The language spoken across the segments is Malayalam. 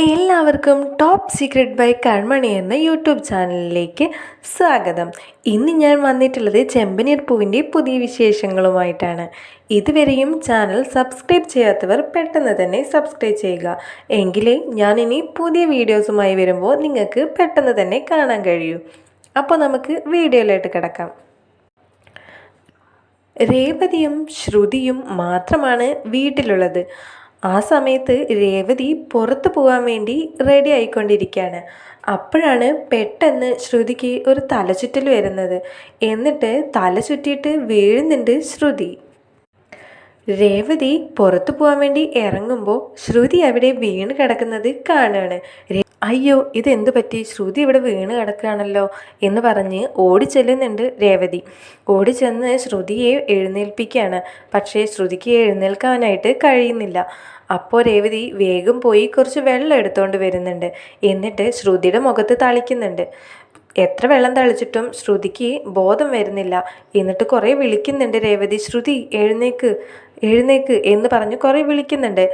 എല്ലാവർക്കും ടോപ്പ് സീക്രട്ട് ബൈ കൺമണി എന്ന യൂട്യൂബ് ചാനലിലേക്ക് സ്വാഗതം. ഇന്ന് ഞാൻ വന്നിട്ടുള്ളത് ചെമ്പനീർ പൂവിന്റെ പുതിയ വിശേഷങ്ങളുമായിട്ടാണ്. ഇതുവരെയും ചാനൽ സബ്സ്ക്രൈബ് ചെയ്യാത്തവർ പെട്ടെന്ന് തന്നെ സബ്സ്ക്രൈബ് ചെയ്യുക. എങ്കിലേ ഞാനിനി പുതിയ വീഡിയോസുമായി വരുമ്പോൾ നിങ്ങൾക്ക് പെട്ടെന്ന് തന്നെ കാണാൻ കഴിയൂ. അപ്പോൾ നമുക്ക് വീഡിയോയിലോട്ട് കിടക്കാം. രേവതിയും ശ്രുതിയും മാത്രമാണ് വീട്ടിലുള്ളത്. ആ സമയത്ത് രേവതി പുറത്തു പോകാൻ വേണ്ടി റെഡി ആയിക്കൊണ്ടിരിക്കുകയാണ്. അപ്പോഴാണ് പെട്ടെന്ന് ശ്രുതിക്ക് ഒരു തലചുറ്റൽ വരുന്നത്. എന്നിട്ട് തല ചുറ്റിയിട്ട് വീഴുന്നുണ്ട് ശ്രുതി. രേവതി പുറത്തു പോകാൻ വേണ്ടി ഇറങ്ങുമ്പോൾ ശ്രുതി അവിടെ വീണ് കിടക്കുന്നത് കാണുകയാണ്. അയ്യോ ഇതെന്തു പറ്റി? ശ്രുതി ഇവിടെ വീണ് കിടക്കുകയാണല്ലോ എന്ന് പറഞ്ഞ് ഓടിച്ചെല്ലുന്നുണ്ട് രേവതി. ഓടിച്ചെന്ന് ശ്രുതിയെ എഴുന്നേൽപ്പിക്കുകയാണ്. പക്ഷേ ശ്രുതിക്ക് എഴുന്നേൽക്കാനായിട്ട് കഴിയുന്നില്ല. അപ്പോൾ രേവതി വേഗം പോയി കുറച്ച് വെള്ളം എടുത്തുകൊണ്ട് വരുന്നുണ്ട്. എന്നിട്ട് ശ്രുതിയുടെ മുഖത്ത് തളിക്കുന്നുണ്ട്. എത്ര വെള്ളം തളിച്ചിട്ടും ശ്രുതിക്ക് ബോധം വരുന്നില്ല. എന്നിട്ട് കുറേ വിളിക്കുന്നുണ്ട് രേവതി ശ്രുതി എഴുന്നേക്ക് എഴുന്നേക്ക് എന്ന് പറഞ്ഞ് കുറേ വിളിക്കുന്നുണ്ട്.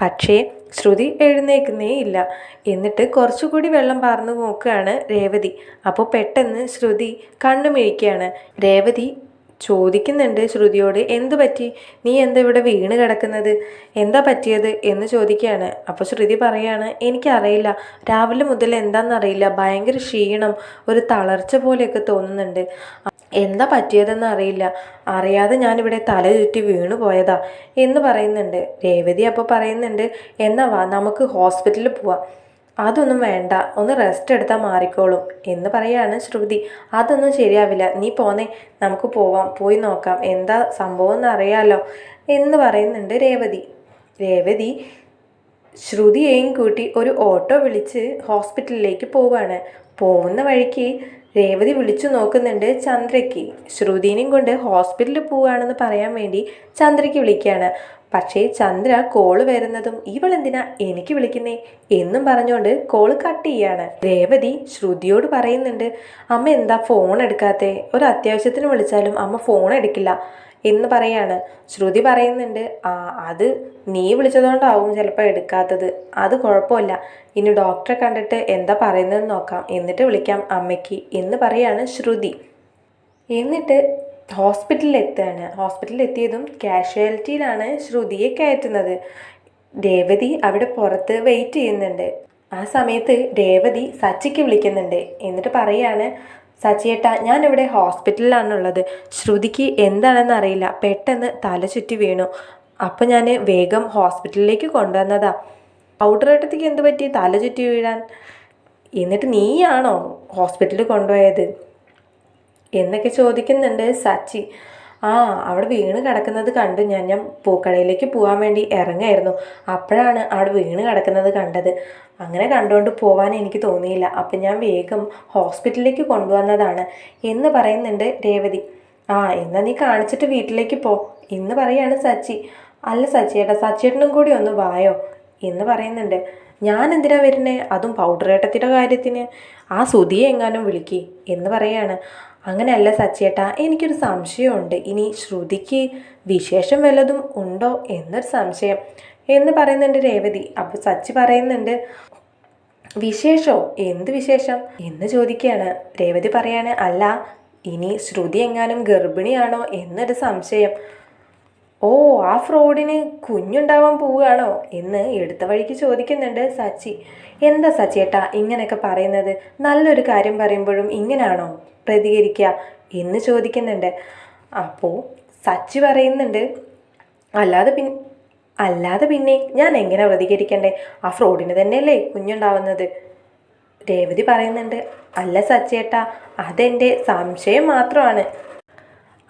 പക്ഷേ ശ്രുതി എഴുന്നേക്കുന്നേ ഇല്ല. എന്നിട്ട് കുറച്ചുകൂടി വെള്ളം പാർന്നു നോക്കുകയാണ് രേവതി. അപ്പോൾ പെട്ടെന്ന് ശ്രുതി കണ്ണു മിഴിക്കുകയാണ്. രേവതി ചോദിക്കുന്നുണ്ട് ശ്രുതിയോട് എന്തു പറ്റി? നീ എന്താ ഇവിടെ വീണ് കിടക്കുന്നത്? എന്താ പറ്റിയത്? എന്ന് ചോദിക്കുകയാണ്. അപ്പോൾ ശ്രുതി പറയാണ് എനിക്കറിയില്ല. രാവിലെ മുതൽ എന്താണെന്നറിയില്ല. ഭയങ്കര ക്ഷീണം ഒരു തളർച്ച പോലെയൊക്കെ തോന്നുന്നുണ്ട്. എന്താ പറ്റിയതെന്ന് അറിയില്ല. അറിയാതെ ഞാനിവിടെ തല ചുറ്റി വീണു പോയതാ എന്ന് പറയുന്നുണ്ട്. രേവതി അപ്പോൾ പറയുന്നുണ്ട് എന്നാ വാ നമുക്ക് ഹോസ്പിറ്റലിൽ പോവാം. അതൊന്നും വേണ്ട ഒന്ന് റെസ്റ്റ് എടുത്താൽ മാറിക്കോളും എന്ന് പറയാണ് ശ്രുതി. അതൊന്നും ശരിയാവില്ല നീ പോന്നേ നമുക്ക് പോവാം പോയി നോക്കാം എന്താ സംഭവം എന്ന് അറിയാലോ എന്ന് പറയുന്നുണ്ട് രേവതി. രേവതി ശ്രുതിയെയും കൂട്ടി ഒരു ഓട്ടോ വിളിച്ച് ഹോസ്പിറ്റലിലേക്ക് പോവാണ്. പോകുന്ന വഴിക്ക് രേവതി വിളിച്ചു നോക്കുന്നുണ്ട് ചന്ദ്രയ്ക്ക്. ശ്രുതിനെയും കൊണ്ട് ഹോസ്പിറ്റലിൽ പോവുകയാണെന്ന് പറയാൻ വേണ്ടി ചന്ദ്രയ്ക്ക് വിളിക്കുകയാണ്. പക്ഷേ ചന്ദ്ര കോൾ വരുന്നതും ഇവളെന്തിനാ എനിക്ക് വിളിക്കുന്നേ എന്നും പറഞ്ഞുകൊണ്ട് കോൾ കട്ട് ചെയ്യാണ്. രേവതി ശ്രുതിയോട് പറയുന്നുണ്ട് അമ്മ എന്താ ഫോൺ എടുക്കാത്തെ? ഒരു അത്യാവശ്യത്തിന് വിളിച്ചാലും അമ്മ ഫോൺ എടുക്കില്ല എന്ന് പറയാണ്. ശ്രുതി പറയുന്നുണ്ട് ആ അത് നീ വിളിച്ചതുകൊണ്ടാവും ചിലപ്പോൾ എടുക്കാത്തത്. അത് കുഴപ്പമില്ല. ഇനി ഡോക്ടറെ കണ്ടിട്ട് എന്താ പറയുന്നതെന്ന് നോക്കാം. എന്നിട്ട് വിളിക്കാം അമ്മയ്ക്ക് എന്ന് പറയാണ് ശ്രുതി. എന്നിട്ട് ഹോസ്പിറ്റലിൽ എത്തുകയാണ് ഹോസ്പിറ്റലിൽ എത്തിയതും കാഷ്വാലിറ്റിയിലാണ് ശ്രുതിയെ കയറ്റുന്നത്. രേവതി അവിടെ പുറത്ത് വെയിറ്റ് ചെയ്യുന്നുണ്ട്. ആ സമയത്ത് രേവതി സച്ചിക്ക് വിളിക്കുന്നുണ്ട്. എന്നിട്ട് പറയാണ് സച്ചിയേട്ട ഞാനിവിടെ ഹോസ്പിറ്റലിലാണുള്ളത്. ശ്രുതിക്ക് എന്താണെന്ന് അറിയില്ല. പെട്ടെന്ന് തല ചുറ്റി വീണു. അപ്പോൾ ഞാൻ വേഗം ഹോസ്പിറ്റലിലേക്ക് കൊണ്ടുവന്നതാ. ഔട്ടറേട്ടത്തേക്ക് എന്ത് പറ്റി? തല ചുറ്റി വീഴാൻ. എന്നിട്ട് നീയാണോ ഹോസ്പിറ്റലിൽ കൊണ്ടുപോയത്? എന്നൊക്കെ ചോദിക്കുന്നുണ്ട് സച്ചി. ആ അവിടെ വീണ് കിടക്കുന്നത് കണ്ടു. ഞാൻ ഞാൻ പൂക്കടയിലേക്ക് പോകാൻ വേണ്ടി ഇറങ്ങായിരുന്നു. അപ്പോഴാണ് അവിടെ വീണ് കിടക്കുന്നത് കണ്ടത്. അങ്ങനെ കണ്ടുകൊണ്ട് പോകാൻ എനിക്ക് തോന്നിയില്ല. അപ്പം ഞാൻ വേഗം ഹോസ്പിറ്റലിലേക്ക് കൊണ്ടുവന്നതാണ് എന്ന് പറയുന്നുണ്ട് രേവതി. ആ എന്നാൽ നീ കാണിച്ചിട്ട് വീട്ടിലേക്ക് പോ എന്ന് പറയാണ് സച്ചി. അല്ല സച്ചിയേട്ടാ സച്ചിയേട്ടനും കൂടി ഒന്ന് വായോ എന്ന് പറയുന്നുണ്ട്. ഞാൻ എന്തിനാ വരുന്നത് അതും പൗഡർ ഏട്ടത്തിന്റെ കാര്യത്തിന്. ആ സുധിയെ എങ്ങാനും വിളിക്കേ എന്ന് പറയാണ്. അങ്ങനെയല്ല സച്ചേട്ടാ എനിക്കൊരു സംശയമുണ്ട്. ഇനി ശ്രുതിക്ക് വിശേഷം വല്ലതും ഉണ്ടോ എന്നൊരു സംശയം. എന്ന് പറയുന്നുണ്ട് രേവതി. അപ്പോൾ സച്ചി പറയുന്നുണ്ട് വിശേഷോ? എന്ത് വിശേഷം? എന്ന് ചോദിക്കുകയാണ്. രേവതി പറയാണ് അല്ല ഇനി ശ്രുതി എങ്ങാനും ഗർഭിണിയാണോ? എന്നൊരു സംശയം. ഓ ആ ഫ്രോഡിന് കുഞ്ഞുണ്ടാവാൻ പോവുകയാണോ? എന്ന് എടുത്ത വഴിക്ക് ചോദിക്കുന്നുണ്ട് സച്ചി. എന്താ സച്ചിയേട്ടാ ഇങ്ങനെയൊക്കെ പറയുന്നത്? നല്ലൊരു കാര്യം പറയുമ്പോഴും ഇങ്ങനെയാണോ പ്രതികരിക്കുക എന്ന് ചോദിക്കുന്നുണ്ട്. അപ്പോൾ സച്ചി പറയുന്നുണ്ട് അല്ലാതെ പിൻ അല്ലാതെ പിന്നെ ഞാൻ എങ്ങനെ പ്രതികരിക്കണ്ടേ? ആ ഫ്രോഡിന് തന്നെയല്ലേ കുഞ്ഞുണ്ടാവുന്നത്. രേവതി പറയുന്നുണ്ട് അല്ല സച്ചേട്ടാ അതെന്റെ സംശയം മാത്രമാണ്.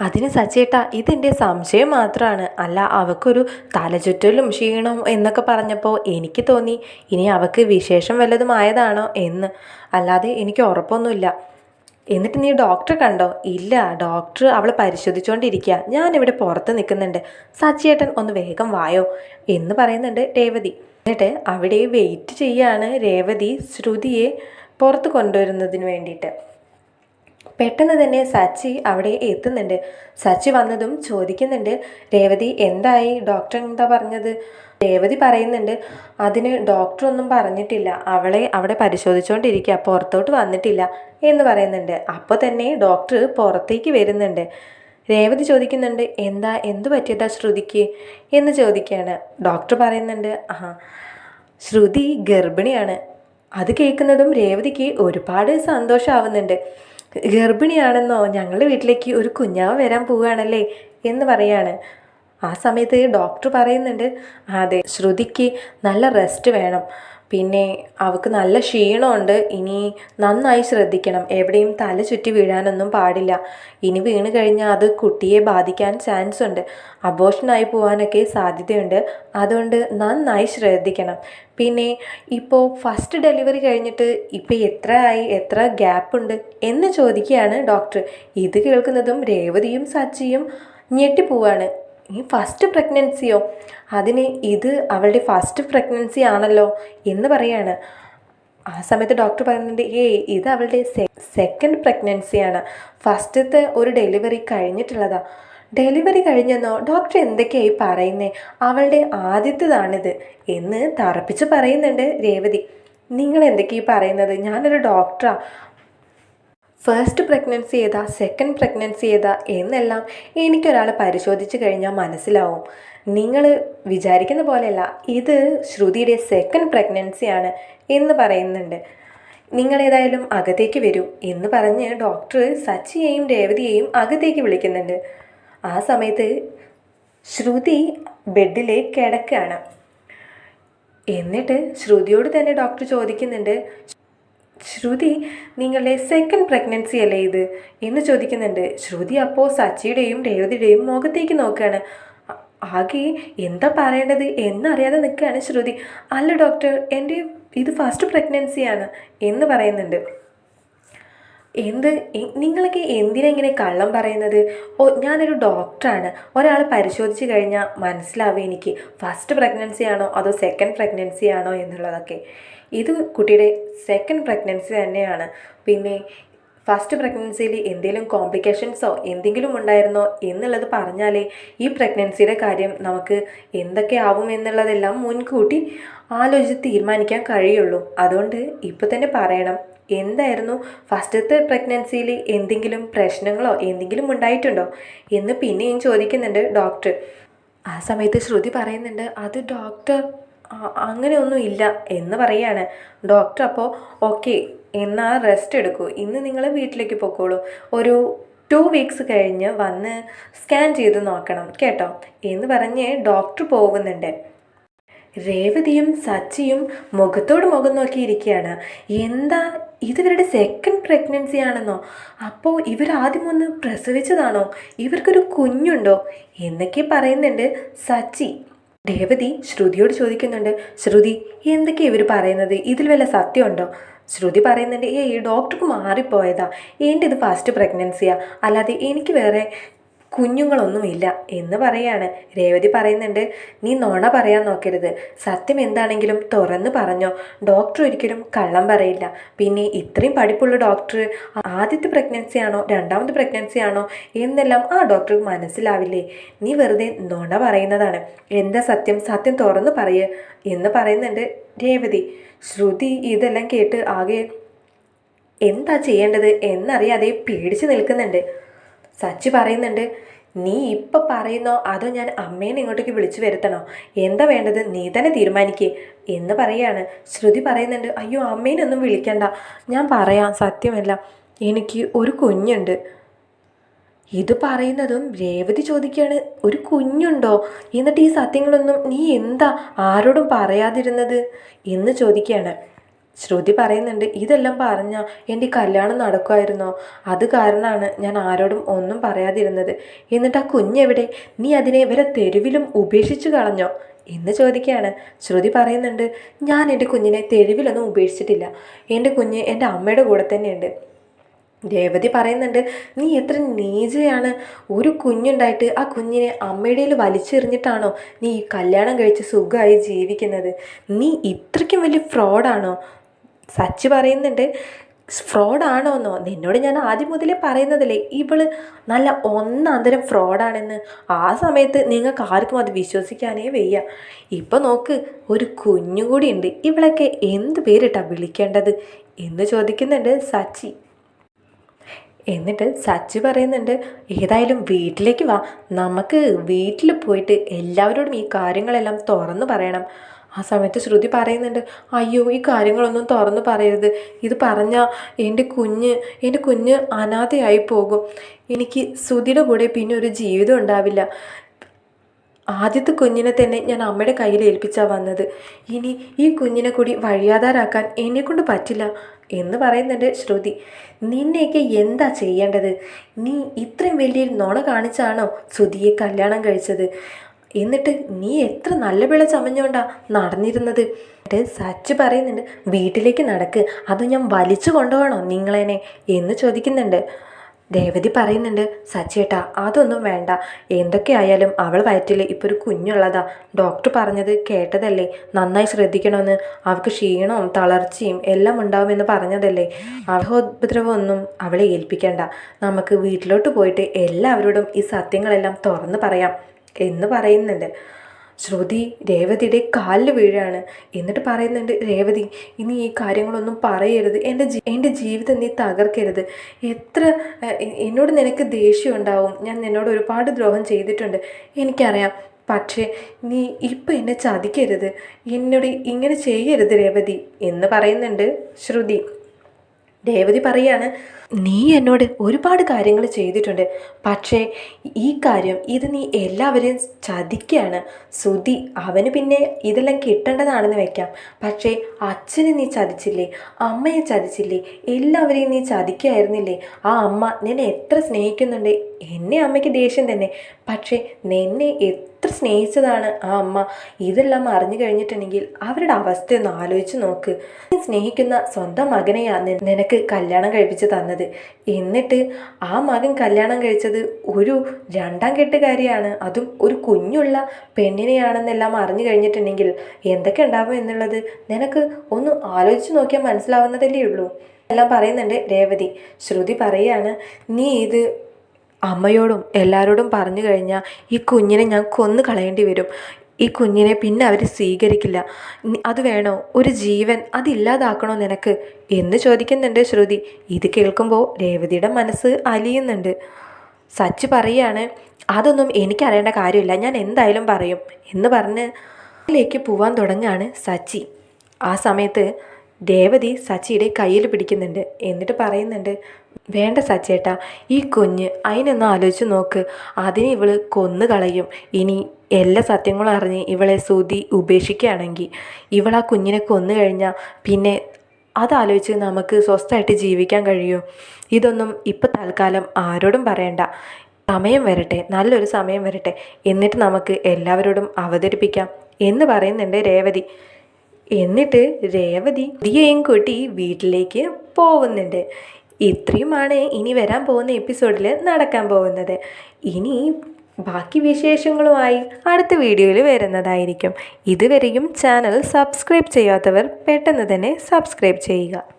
അതിന് സച്ചേട്ടാ ഇതെന്റെ സംശയം മാത്രമാണ് അല്ല അവക്കൊരു തലചുറ്റലും ക്ഷീണവും എന്നൊക്കെ പറഞ്ഞപ്പോൾ എനിക്ക് തോന്നി ഇനി അവക്ക് വിശേഷം വല്ലതും ആയതാണോ എന്ന്. അല്ലാതെ എനിക്ക് ഉറപ്പൊന്നുമില്ല. എന്നിട്ട് നീ ഡോക്ടറെ കണ്ടോ? ഇല്ല ഡോക്ടർ അവളെ പരിശോധിച്ചുകൊണ്ടിരിക്കുക ഞാനിവിടെ പുറത്ത് നിൽക്കുന്നുണ്ട് സച്ചിയേട്ടൻ ഒന്ന് വേഗം വായോ എന്ന് പറയുന്നുണ്ട് രേവതി. എന്നിട്ട് അവിടെ വെയിറ്റ് ചെയ്യാണ് രേവതി ശ്രുതിയെ പുറത്ത് കൊണ്ടുവരുന്നതിന് വേണ്ടിയിട്ട്. പെട്ടെന്ന് തന്നെ സച്ചി അവിടെ എത്തുന്നുണ്ട്. സച്ചി വന്നതും ചോദിക്കുന്നുണ്ട് രേവതി എന്തായി? ഡോക്ടർ എന്താ പറഞ്ഞത്? രേവതി പറയുന്നുണ്ട് അതിന് ഡോക്ടറൊന്നും പറഞ്ഞിട്ടില്ല. അവളെ അവിടെ പരിശോധിച്ചുകൊണ്ടിരിക്കുക പുറത്തോട്ട് വന്നിട്ടില്ല. എന്ന് പറയുന്നുണ്ട്. അപ്പോൾ തന്നെ ഡോക്ടർ പുറത്തേക്ക് വരുന്നുണ്ട്. രേവതി ചോദിക്കുന്നുണ്ട് എന്താ? എന്തു പറ്റിയതാ ശ്രുതിക്ക്? എന്ന് ചോദിക്കുകയാണ്. ഡോക്ടർ പറയുന്നുണ്ട് ആ ശ്രുതി ഗർഭിണിയാണ്. അത് കേൾക്കുന്നതും രേവതിക്ക് ഒരുപാട് സന്തോഷമാവുന്നുണ്ട് ഗർഭിണിയാണെന്നോ ഞങ്ങളുടെ വീട്ടിലേക്ക് ഒരു കുഞ്ഞാവ് വരാൻ പോവുകയാണല്ലേ എന്ന് പറയാണ്. ആ സമയത്ത് ഡോക്ടർ പറയുന്നുണ്ട് അതെ ശ്രുതിക്ക് നല്ല റെസ്റ്റ് വേണം. പിന്നെ അവൾക്ക് നല്ല ക്ഷീണമുണ്ട്. ഇനി നന്നായി ശ്രദ്ധിക്കണം. എവിടെയും തല ചുറ്റി വീഴാനൊന്നും പാടില്ല. ഇനി വീണ് കഴിഞ്ഞാൽ അത് കുട്ടിയെ ബാധിക്കാൻ ചാൻസ് ഉണ്ട്. അബോഷനായി പോകാനൊക്കെ സാധ്യതയുണ്ട്. അതുകൊണ്ട് നന്നായി ശ്രദ്ധിക്കണം. പിന്നെ ഇപ്പോൾ ഫസ്റ്റ് ഡെലിവറി കഴിഞ്ഞിട്ട് ഇപ്പോൾ എത്ര ആയി? എത്ര ഗ്യാപ്പ് ഉണ്ട്? എന്ന് ചോദിക്കുകയാണ് ഡോക്ടർ ഇത് കേൾക്കുന്നതും രേവതിയും സച്ചിയും ഞെട്ടിപ്പോവാണ്. ഈ ഫസ്റ്റ് പ്രഗ്നൻസിയോ അതിന് ഇത് അവളുടെ ഫസ്റ്റ് പ്രഗ്നൻസി ആണല്ലോ എന്ന് പറയാണ്. ആ സമയത്ത് ഡോക്ടർ പറയുന്നുണ്ട് ഏയ് ഇത് അവളുടെ സെക്കൻഡ് പ്രഗ്നൻസിയാണ് ഫസ്റ്റത്തെ ഒരു ഡെലിവറി കഴിഞ്ഞിട്ടുള്ളതാ. ഡെലിവറി കഴിഞ്ഞെന്നോ? ഡോക്ടർ എന്തൊക്കെയായി പറയുന്നേ? അവളുടെ ആദ്യത്തേതാണിത് എന്ന് തറപ്പിച്ച് പറയുന്നുണ്ട് രേവതി. നിങ്ങൾ എന്തൊക്കെയായി പറയുന്നത്? ഞാനൊരു ഡോക്ടറാ ഫസ്റ്റ് പ്രഗ്നൻസി ഏതാ സെക്കൻഡ് പ്രഗ്നൻസി ഏതാ എന്നെല്ലാം എനിക്കൊരാൾ പരിശോധിച്ച് കഴിഞ്ഞാൽ മനസ്സിലാവും. നിങ്ങൾ വിചാരിക്കുന്ന പോലെയല്ല ഇത് ശ്രുതിയുടെ സെക്കൻഡ് പ്രഗ്നൻസിയാണ് എന്ന് പറയുന്നുണ്ട്. നിങ്ങളേതായാലും അകത്തേക്ക് വരൂ എന്ന് പറഞ്ഞ് ഡോക്ടർ സച്ചിയെയും രേവതിയെയും അകത്തേക്ക് വിളിക്കുന്നുണ്ട്. ആ സമയത്ത് ശ്രുതി ബെഡിലെ കിടക്കുകയാണ്. എന്നിട്ട് ശ്രുതിയോട് തന്നെ ഡോക്ടർ ചോദിക്കുന്നുണ്ട് ശ്രുതി നിങ്ങളുടെ സെക്കൻഡ് പ്രഗ്നൻസി അല്ലേ ഇത്? എന്ന് ചോദിക്കുന്നുണ്ട്. ശ്രുതി അപ്പോൾ സച്ചിയുടെയും രേവതിയുടെയും മുഖത്തേക്ക് നോക്കുകയാണ്. ആകെ എന്താ പറയേണ്ടത് എന്നറിയാതെ നിൽക്കുകയാണ് ശ്രുതി. അല്ല ഡോക്ടർ എന്റെ ഇത് ഫസ്റ്റ് പ്രഗ്നൻസിയാണ് എന്ന് പറയുന്നുണ്ട്. എന്ത്? നിങ്ങളൊക്കെ എന്തിനാ ഇങ്ങനെ കള്ളം പറയുന്നത്? ഓ ഞാനൊരു ഡോക്ടറാണ്. ഒരാൾ പരിശോധിച്ച് കഴിഞ്ഞാൽ മനസ്സിലാവും എനിക്ക്. ഫസ്റ്റ് പ്രഗ്നൻസി ആണോ അതോ സെക്കൻഡ് പ്രഗ്നൻസി ആണോ എന്നുള്ളതൊക്കെ. ഇത് കുട്ടിയുടെ സെക്കൻഡ് പ്രഗ്നൻസി തന്നെയാണ്. പിന്നെ ഫസ്റ്റ് പ്രഗ്നൻസിയിൽ എന്തെങ്കിലും കോംപ്ലിക്കേഷൻസോ എന്തെങ്കിലും ഉണ്ടായിരുന്നോ എന്നുള്ളത് പറഞ്ഞാലേ ഈ പ്രഗ്നൻസിയുടെ കാര്യം നമുക്ക് എന്തൊക്കെ ആവും എന്നുള്ളതെല്ലാം മുൻകൂട്ടി ആലോചിച്ച് തീരുമാനിക്കാൻ കഴിയുള്ളൂ. അതുകൊണ്ട് ഇപ്പോൾ തന്നെ പറയണം. എന്തായിരുന്നു? ഫസ്റ്റത്തെ പ്രഗ്നൻസിയിൽ എന്തെങ്കിലും പ്രശ്നങ്ങളോ എന്തെങ്കിലും ഉണ്ടായിട്ടുണ്ടോ? എന്ന് പിന്നെയും ചോദിക്കുന്നുണ്ട് ഡോക്ടർ. ആ സമയത്ത് ശ്രുതി പറയുന്നുണ്ട് അത് ഡോക്ടർ അങ്ങനെയൊന്നും ഇല്ല എന്ന് പറയാണ്. ഡോക്ടർ അപ്പോൾ ഓക്കെ എന്നാൽ റെസ്റ്റ് എടുക്കൂ. ഇന്ന് നിങ്ങൾ വീട്ടിലേക്ക് പൊക്കോളൂ. ഒരു ടു വീക്സ് കഴിഞ്ഞ് വന്ന് സ്കാൻ ചെയ്ത് നോക്കണം കേട്ടോ? എന്ന് പറഞ്ഞ് ഡോക്ടർ പോകുന്നുണ്ട് രേവതിയും സച്ചിയും മുഖത്തോട് മുഖം നോക്കിയിരിക്കുകയാണ്. എന്താ ഇതിവരുടെ സെക്കൻഡ് പ്രഗ്നൻസി ആണെന്നോ? അപ്പോൾ ഇവർ ആദ്യം ഒന്ന് പ്രസവിച്ചതാണോ? ഇവർക്കൊരു കുഞ്ഞുണ്ടോ? എന്നൊക്കെ പറയുന്നുണ്ട് സച്ചി. രേവതി ശ്രുതിയോട് ചോദിക്കുന്നുണ്ട് ശ്രുതി എന്തൊക്കെയാ ഇവർ പറയുന്നത്? ഇതിൽ വല്ല സത്യമുണ്ടോ? ശ്രുതി പറയുന്നുണ്ട് ഏയ് ഡോക്ടർക്ക് മാറിപ്പോയതാ. എന്റെ ഇത് ഫസ്റ്റ് പ്രഗ്നൻസിയാ അല്ലാതെ എനിക്ക് വേറെ കുഞ്ഞുങ്ങളൊന്നുമില്ല എന്ന് പറയാണ്. രേവതി പറയുന്നുണ്ട് നീ നോണ പറയാൻ നോക്കരുത്. സത്യം എന്താണെങ്കിലും തുറന്ന് പറഞ്ഞോ. ഡോക്ടർ ഒരിക്കലും കള്ളം പറയില്ല. പിന്നെ ഇത്രയും പഠിപ്പുള്ള ഡോക്ടർ ആദ്യത്തെ പ്രഗ്നൻസി ആണോ രണ്ടാമത്തെ പ്രഗ്നൻസി ആണോ എന്നെല്ലാം ആ ഡോക്ടർക്ക് മനസ്സിലാവില്ലേ? നീ വെറുതെ നോണ പറയുന്നതാണ്. എന്താ സത്യം? സത്യം തുറന്ന് പറയ എന്ന് പറയുന്നുണ്ട് രേവതി. ശ്രുതി ഇതെല്ലാം കേട്ട് ആകെ എന്താ ചെയ്യേണ്ടത്? എന്നറിയാതെ പേടിച്ച് നിൽക്കുന്നുണ്ട്. സച്ചി പറയുന്നുണ്ട് നീ ഇപ്പം പറയുന്നോ? അതോ ഞാൻ അമ്മേനെ ഇങ്ങോട്ടേക്ക് വിളിച്ചു വരുത്തണോ? എന്താ വേണ്ടത്? നീ തന്നെ തീരുമാനിക്കേ. എന്ന് പറയാണ്. ശ്രുതി പറയുന്നുണ്ട് അയ്യോ അമ്മേനൊന്നും വിളിക്കണ്ട. ഞാൻ പറയാം സത്യമല്ല. എനിക്ക് ഒരു കുഞ്ഞുണ്ട്. ഇത് പറയുന്നതും രേവതി ചോദിക്കുകയാണ് ഒരു കുഞ്ഞുണ്ടോ? എന്നിട്ട് ഈ സത്യങ്ങളൊന്നും നീ എന്താ ആരോടും പറയാതിരുന്നത്? എന്ന് ചോദിക്കുകയാണ്. ശ്രുതി പറയുന്നുണ്ട് ഇതെല്ലാം പറഞ്ഞാൽ എന്റെ കല്യാണം നടക്കുമായിരുന്നോ അത് കാരണമാണ് ഞാൻ ആരോടും ഒന്നും പറയാതിരുന്നത്. എന്നിട്ട് ആ കുഞ്ഞെവിടെ? നീ അതിനെ വരെ തെരുവിലും ഉപേക്ഷിച്ചു കളഞ്ഞോ? എന്ന് ചോദിക്കുകയാണ്. ശ്രുതി പറയുന്നുണ്ട് ഞാൻ എന്റെ കുഞ്ഞിനെ തെരുവിലൊന്നും ഉപേക്ഷിച്ചിട്ടില്ല. എന്റെ കുഞ്ഞ് എന്റെ അമ്മയുടെ കൂടെ തന്നെയുണ്ട്. രേവതി പറയുന്നുണ്ട് നീ എത്ര നീചയാണ്. ഒരു കുഞ്ഞുണ്ടായിട്ട് ആ കുഞ്ഞിനെ അമ്മയുടെയിൽ വലിച്ചെറിഞ്ഞിട്ടാണോ നീ കല്യാണം കഴിച്ച് സുഖമായി ജീവിക്കുന്നത്? നീ ഇത്രയ്ക്കും വലിയ ഫ്രോഡാണോ സച്ചി പറയുന്നുണ്ട് ഫ്രോഡാണോന്നോ. നിന്നോട് ഞാൻ ആദ്യം മുതലേ പറയുന്നതല്ലേ ഇവൾ നല്ല ഒന്നാന്തരം ഫ്രോഡാണെന്ന്. ആ സമയത്ത് നിങ്ങൾക്ക് ആർക്കും അത് വിശ്വസിക്കാനേ വയ്യ. ഇപ്പം നോക്ക് ഒരു കുഞ്ഞു കൂടി ഉണ്ട്. ഇവളൊക്കെ എന്ത് പേരിട്ടാ വിളിക്കേണ്ടത് എന്ന് ചോദിക്കുന്നുണ്ട് സച്ചി. എന്നിട്ട് സച്ചി പറയുന്നുണ്ട് ഏതായാലും വീട്ടിലേക്ക് വാ. നമുക്ക് വീട്ടിൽ പോയിട്ട് എല്ലാവരോടും ഈ കാര്യങ്ങളെല്ലാം തുറന്നു പറയണം. ആ സമയത്ത് ശ്രുതി പറയുന്നുണ്ട് അയ്യോ ഈ കാര്യങ്ങളൊന്നും തുറന്നു പറയരുത്. ഇത് പറഞ്ഞാൽ എന്റെ കുഞ്ഞ് എന്റെ കുഞ്ഞ് അനാഥയായി പോകും. എനിക്ക് ശ്രുതിയുടെ കൂടെ പിന്നെ ഒരു ജീവിതം ഉണ്ടാവില്ല. ആദ്യത്തെ കുഞ്ഞിനെ തന്നെ ഞാൻ അമ്മയുടെ കയ്യിൽ ഏൽപ്പിച്ചാണ് വന്നത്. ഇനി ഈ കുഞ്ഞിനെ കൂടി വഴിയാതാരാക്കാൻ എന്നെക്കൊണ്ട് പറ്റില്ല എന്ന് പറയുന്നുണ്ട് ശ്രുതി. നിന്നെയൊക്കെ എന്താ ചെയ്യേണ്ടത്? നീ ഇത്രയും വലിയൊരു നുണ കാണിച്ചാണോ ശ്രുതിയെ കല്യാണം കഴിച്ചത്? എന്നിട്ട് നീ എത്ര നല്ല പിള്ള ചമഞ്ഞോണ്ടാ നടന്നിരുന്നത്? എന്നിട്ട് സച്ച് പറയുന്നുണ്ട് വീട്ടിലേക്ക് നടക്ക് അത് ഞാൻ വലിച്ചു കൊണ്ടുപോകണോ നിങ്ങളെന്നെ? എന്ന് ചോദിക്കുന്നുണ്ട്. രേവതി പറയുന്നുണ്ട് സച്ചേട്ടാ അതൊന്നും വേണ്ട. എന്തൊക്കെയായാലും അവൾ വയറ്റിൽ ഇപ്പോൾ ഒരു കുഞ്ഞുള്ളതാ. ഡോക്ടർ പറഞ്ഞത് കേട്ടതല്ലേ? നന്നായി ശ്രദ്ധിക്കണമെന്ന് അവൾക്ക് ക്ഷീണവും തളർച്ചയും എല്ലാം ഉണ്ടാവുമെന്ന് പറഞ്ഞതല്ലേ? അവഹോപദ്രവമൊന്നും അവളെ ഏൽപ്പിക്കേണ്ട. നമുക്ക് വീട്ടിലോട്ട് പോയിട്ട് എല്ലാവരോടും ഈ സത്യങ്ങളെല്ലാം തുറന്ന് പറയാം. എന്ന് പറയുന്നുണ്ട്. ശ്രുതി രേവതിയുടെ കാലിൽ വീഴാണ്. എന്നിട്ട് പറയുന്നുണ്ട് രേവതി ഇനി ഈ കാര്യങ്ങളൊന്നും പറയരുത്. എന്റെ ജീ എന്റെ ജീവിതം നീ തകർക്കരുത്. എത്ര എന്നോട് നിനക്ക് ദേഷ്യം ഉണ്ടാവും. ഞാൻ നിന്നോട് ഒരുപാട് ദ്രോഹം ചെയ്തിട്ടുണ്ട്. എനിക്കറിയാം. പക്ഷേ നീ ഇപ്പം എന്നെ ചതിക്കരുത്. എന്നോട് ഇങ്ങനെ ചെയ്യരുത് രേവതി എന്ന് പറയുന്നുണ്ട് ശ്രുതി. രേവതി പറയാണ് നീ എന്നോട് ഒരുപാട് കാര്യങ്ങൾ ചെയ്തിട്ടുണ്ട്. പക്ഷേ ഈ കാര്യം ഇത് നീ എല്ലാവരെയും ചതിക്കുകയാണ് സുതി അവന് പിന്നെ ഇതെല്ലാം കിട്ടേണ്ടതാണെന്ന് വെക്കാം. പക്ഷേ അച്ഛനെ നീ ചതിച്ചില്ലേ? അമ്മയെ ചതിച്ചില്ലേ? എല്ലാവരെയും നീ ചതിക്കുകയായിരുന്നില്ലേ ആ അമ്മ നിന്നെ എത്ര സ്നേഹിക്കുന്നുണ്ട്. എന്നെ അമ്മയ്ക്ക് ദേഷ്യം തന്നെ. പക്ഷേ നിന്നെ എത്ര സ്നേഹിച്ചതാണ് ആ അമ്മ? ഇതെല്ലാം അറിഞ്ഞു കഴിഞ്ഞിട്ടുണ്ടെങ്കിൽ അവരുടെ അവസ്ഥ ഒന്ന് ആലോചിച്ച് നോക്ക്. സ്നേഹിക്കുന്ന സ്വന്തം മകനെയാ നിനക്ക് കല്യാണം കഴിപ്പിച്ച് തന്നത്. എന്നിട്ട് ആ മകൻ കല്യാണം കഴിച്ചത് ഒരു രണ്ടാം കെട്ടുകാരിയാണ്. അതും ഒരു കുഞ്ഞുള്ള പെണ്ണിനെയാണെന്നെല്ലാം അറിഞ്ഞു കഴിഞ്ഞിട്ടുണ്ടെങ്കിൽ എന്തൊക്കെ ഉണ്ടാവും എന്നുള്ളത് നിനക്ക് ഒന്ന് ആലോചിച്ച് നോക്കിയാൽ മനസ്സിലാവുന്നതല്ലേ ഉള്ളൂ. എല്ലാം പറയുന്നുണ്ട് രേവതി. ശ്രുതി പറയാണ് നീ ഇത് അമ്മയോടും എല്ലാവരോടും പറഞ്ഞു കഴിഞ്ഞാൽ ഈ കുഞ്ഞിനെ ഞാൻ കൊന്നു കളയേണ്ടി വരും. ഈ കുഞ്ഞിനെ പിന്നെ അവർ സ്വീകരിക്കില്ല. അത് വേണോ? ഒരു ജീവൻ അതില്ലാതാക്കണോ നിനക്ക്? എന്ന് ചോദിക്കുന്നുണ്ട് ശ്രുതി. ഇത് കേൾക്കുമ്പോൾ രേവതിയുടെ മനസ്സ് അലിയുന്നുണ്ട്. സച്ച് പറയാണ് അതൊന്നും എനിക്കറിയേണ്ട കാര്യമില്ല. ഞാൻ എന്തായാലും പറയും. എന്ന് പറഞ്ഞ് അതിലേക്ക് പോവാൻ തുടങ്ങുകയാണ് സച്ചി. ആ സമയത്ത് രേവതി സച്ചിയുടെ കയ്യിൽ പിടിക്കുന്നുണ്ട്. എന്നിട്ട് പറയുന്നുണ്ട് വേണ്ട സച്ചേട്ടാ ഈ കുഞ്ഞ് അതിനൊന്ന് ആലോചിച്ച് നോക്ക്. അതിനെ ഇവൾ കൊന്നു കളയും. ഇനി എല്ലാ സത്യങ്ങളും അറിഞ്ഞ് ഇവളെ സുതി ഉപേക്ഷിക്കുകയാണെങ്കിൽ ഇവൾ ആ കുഞ്ഞിനെ കൊന്നു കഴിഞ്ഞാൽ പിന്നെ അതാലോചിച്ച് നമുക്ക് സ്വസ്ഥമായിട്ട് ജീവിക്കാൻ കഴിയും. ഇതൊന്നും ഇപ്പം തൽക്കാലം ആരോടും പറയണ്ട. സമയം വരട്ടെ നല്ലൊരു സമയം വരട്ടെ. എന്നിട്ട് നമുക്ക് എല്ലാവരോടും അവതരിപ്പിക്കാം. എന്ന് പറയുന്നുണ്ട് രേവതി. എന്നിട്ട് രേവതി ദിയയും കൂട്ടി വീട്ടിലേക്ക് പോകുന്നുണ്ട് ഇത്രയുമാണ് ഇനി വരാൻ പോകുന്ന എപ്പിസോഡിൽ നടക്കാൻ പോകുന്നത്. ഇനി ബാക്കി വിശേഷങ്ങളുമായി അടുത്ത വീഡിയോയിൽ വരുന്നതായിരിക്കും. ഇതുവരെയും ചാനൽ സബ്സ്ക്രൈബ് ചെയ്യാത്തവർ പെട്ടെന്ന് തന്നെ സബ്സ്ക്രൈബ് ചെയ്യുക.